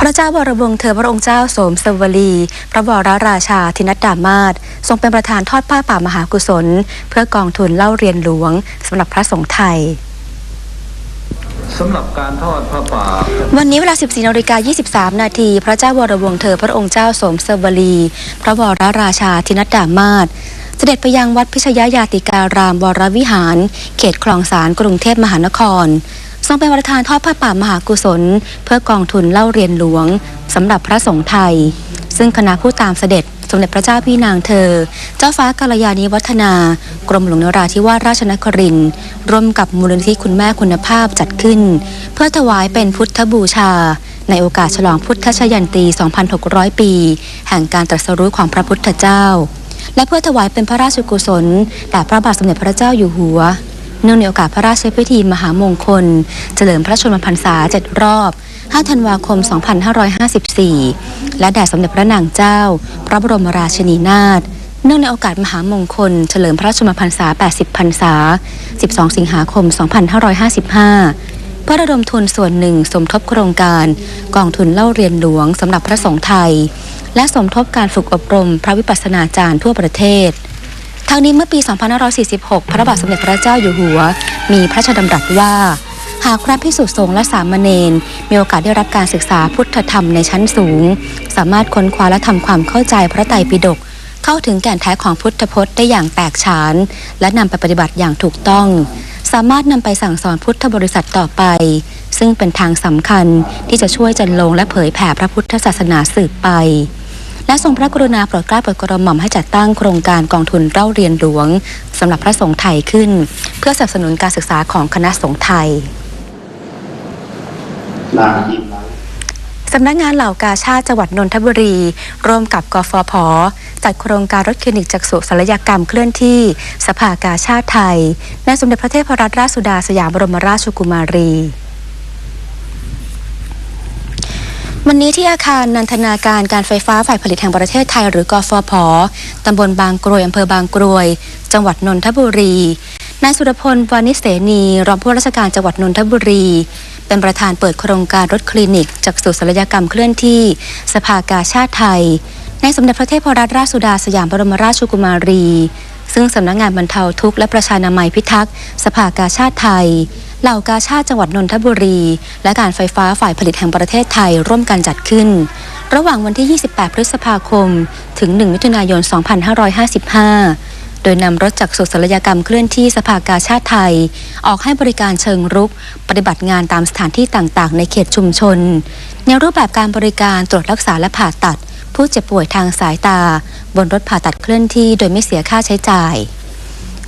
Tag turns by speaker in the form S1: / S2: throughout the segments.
S1: พระเจ้าวรวงศ์เธอพระองค์เจ้าโสมสวลี พระวรราชาธินัดดามาศทรงเป็นประธานทอดผ้าป่ามหากุศล เพื่อกองทุนเล่าเรียนหลวงสำหรับพระสงฆ์ไทย
S2: สำหรับการทอดพระป่า
S1: วันนี้เวลา 14นาฬิกา23 นาที พระเจ้าวรวงศ์เธอพระองค์เจ้าโสมสวลี พระวรราชาธินัดดามาศเสด็จไปยังวัดพิชยยาติการามวรวิหาร เขตคลองสารกรุงเทพมหานคร ทรงเป็นประธานทอดผ้าป่ามหากุศล เพื่อกองทุนเล่าเรียนหลวงสำหรับพระสงฆ์ไทย ซึ่งคณะผู้ตามเสด็จสมเด็จพระเจ้าพี่นางเธอ เจ้าฟ้ากัลยาณีวัฒนา กรมหลวงนราธิวาสราชนครินร์ร่วมกับมูลนิธิคุณแม่คุณภาพจัดขึ้น เพื่อถวายเป็นพุทธบูชา ในโอกาสฉลองพุทธชยันตี 2,600 ปี แห่งการตรัสรู้ของพระพุทธเจ้า และเพื่อถวายเป็นพระราชกุศลแด่พระบาทสมเด็จพระเจ้าอยู่หัว เนื่องในโอกาสพระราชพิธีมหามงคล เฉลิมพระชนมพรรษา 7 รอบ 5 ธันวาคม 2554 และแด่สมเด็จพระนางเจ้า พระบรมราชินีนาถเนื่องในโอกาสมหามงคล เฉลิมพระชนมพรรษา 80 พรรษา 12 สิงหาคม 2555 เพื่อระดมทุนส่วนหนึ่งสมทบโครงการ กองทุนเล่าเรียนหลวงสำหรับพระสงฆ์ไทย และสมทบการฝึกอบรมพระวิปัสสนาจารย์ทั่วประเทศ ทั้งนี้เมื่อปี 2546 พระบาทสมเด็จพระเจ้าอยู่หัว มีพระราชดำรัสว่า หากพระพิสุสงฆ์และสามเณรมีโอกาสได้รับการศึกษาพุทธธรรมในชั้นสูง สามารถค้นคว้าและทำความเข้าใจพระไตรปิฎกเข้าถึงแก่นแท้ของพุทธพจน์ได้อย่างแตกฉาน และนำไปปฏิบัติอย่างถูกต้อง สามารถนำไปสั่งสอนพุทธบริษัทต่อไป ซึ่งเป็นทางสำคัญที่จะช่วยจันลงและเผยแผ่พระพุทธศาสนาสืบไป และทรงพระกรุณาโปรดเกล้าโปรดกระหม่อมให้จัดตั้งโครงการกองทุนเล่าเรียนหลวงสำหรับพระสงฆ์ไทยขึ้น เพื่อสนับสนุนการศึกษาของคณะสงฆ์ไทย
S3: นางยิ้มไว้
S1: สำนักงานเหล่ากาชาติจังหวัดนนทบุรี ร่วมกับกฟผ จัดโครงการรถคลินิกจักษุศัลยกรรมเคลื่อนที่ สภากาชาติไทยในสมเด็จพระเทพรัตนราชสุดาสยามบรมราชกุมารี วันนี้ที่อาคารนันทนาการการไฟฟ้าฝ่ายผลิตแห่งประเทศไทยหรือกฟผตำบลบางกรวยอำเภอบางกรวย จังหวัดนนทบุรี นายสุรพลวานิสเสนีรองผู้ว่าราชการจังหวัดนนทบุรี เป็นประธานเปิดโครงการรถคลินิก จากสู่ศัลยกรรมเคลื่อนที่สภากาชาติไทย ในสมเด็จพระเทพรัตนราชสุดาสยามบรมราชกุมารี ซึ่งสำนักงานบรรเทาทุกข์และประชานามัยพิทักษ์ สภากาชาติไทย เหล่ากาชาติจังหวัดนนทบุรี และการไฟฟ้าฝ่ายผลิตแห่งประเทศไทยร่วมกันจัดขึ้น ระหว่างวันที่ 28 พฤษภาคม ถึง 1 มิถุนายน 2555 โดยนำรถจักรสุศัลยกรรมเคลื่อนที่สภากาชาติไทย ออกให้บริการเชิงรุก ปฏิบัติงานตามสถานที่ต่างๆ ในเขตชุมชน ในรูปแบบการบริการตรวจรักษาและผ่าตัด ผู้เจ็บป่วยทางสายตา บนรถผ่าตัดเคลื่อนที่ โดยไม่เสียค่าใช้จ่าย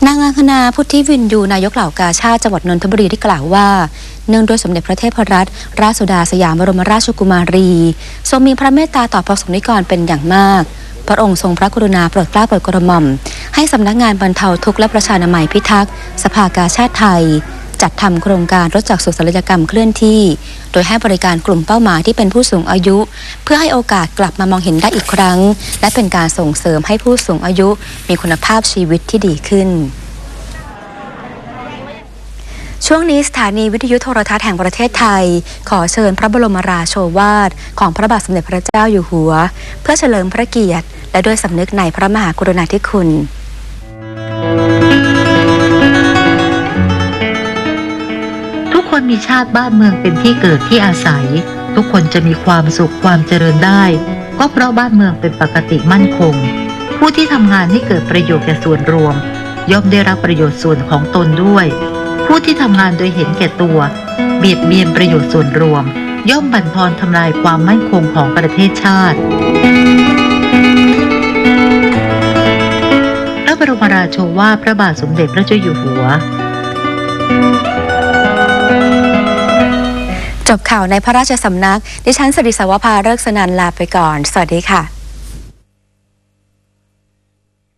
S1: นางอังคณาพุทธิวินยูนายกเหล่ากาชาติจังหวัดนนทบุรีได้กล่าวว่า เนื่องด้วยสมเด็จพระเทพรัตนราชสุดาสยามบรมราชกุมารี ทรงมีพระเมตตาต่อพระสงฆ์นิกรเป็นอย่างมาก พระองค์ทรงพระกรุณาโปรดเกล้าโปรดกระหม่อม ให้สำนักงานบรรเทาทุกข์และประชานามัยพิทักษ์ สภากาชาติไทย จัดทำโครงการรถจักรสุศัลยกรรมเคลื่อนที่ โดยให้บริการกลุ่มเป้าหมายที่เป็นผู้สูงอายุ เพื่อให้โอกาสกลับมามองเห็นได้อีกครั้ง และเป็นการส่งเสริมให้ผู้สูงอายุ มีคุณภาพชีวิตที่ดีขึ้นช่วงนี้สถานีวิทยุโทรทัศน์แห่งประเทศไทย ขอเชิญพระบรมราโชวาท ของพระบาทสมเด็จพระเจ้าอยู่หัว เพื่อเฉลิมพระเกียรติ และด้วยสำนึกในพระมหากรุณาธิคุณ
S4: มีชาติบ้านเมืองเป็นที่เกิดที่อาศัย ทุกคนจะมีความสุขความเจริญได้ ก็เพราะบ้านเมืองเป็นปกติมั่นคง ผู้ที่ทำงานให้เกิดประโยชน์แก่ส่วนรวม ย่อมได้รับประโยชน์ส่วนของตนด้วย ผู้ที่ทำงานโดยเห็นแก่ตัว เบียดเบียนประโยชน์ส่วนรวม ย่อมบั่นทอนทำลายความมั่นคงของประเทศชาติพระบรมราโชวาทพระบาทสมเด็จพระเจ้าอยู่หัว
S1: จบข่าวในพระราชสำนัก ดิฉันสริสวภาเลิกสนันลาไปก่อน สวัสดีค่ะ